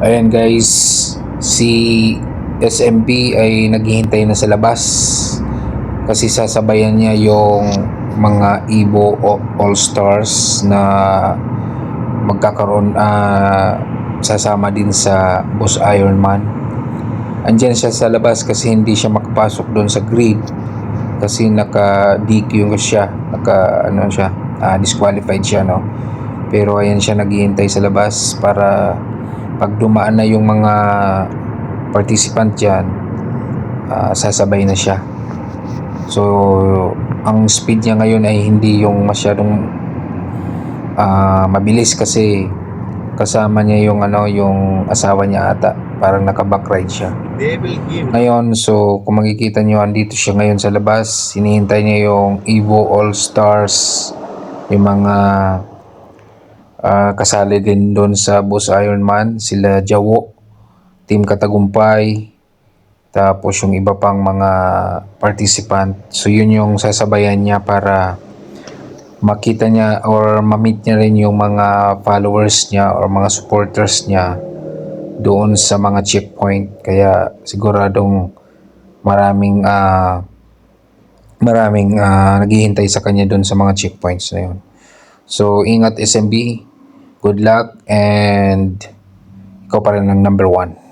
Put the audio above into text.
Ayan guys, si SMB ay naghihintay na sa labas kasi sasabayan niya yung mga Evo O- All Stars na magkakaroon ah, sasama din sa Boss Ironman. Andyan siya sa labas kasi hindi siya makapasok doon sa grid kasi naka DQ siya, naka ano siya, ah, disqualified siya no. Pero ayan siya naghihintay sa labas para pag dumaan na yung mga participant dyan, ah, sasabay na siya. So, ang speed niya ngayon ay hindi yung masyadong ah, mabilis kasi kasama niya yung ano yung asawa niya ata. Parang naka-backride siya. Ngayon so kung makikita niyo andito siya ngayon sa labas. Hinihintay niya yung Evo All Stars yung mga ah, kasali din doon sa Boss Ironman sila Jawo Team Katagumpay tapos yung iba pang mga participant. So yun yung sasabayan niya para makita niya or ma-meet niya rin yung mga followers niya or mga supporters niya doon sa mga checkpoint. Kaya siguradong maraming ah maraming ah, naghihintay sa kanya doon sa mga checkpoints na yun. So ingat SMB, good luck and ikaw pa rin ang number one.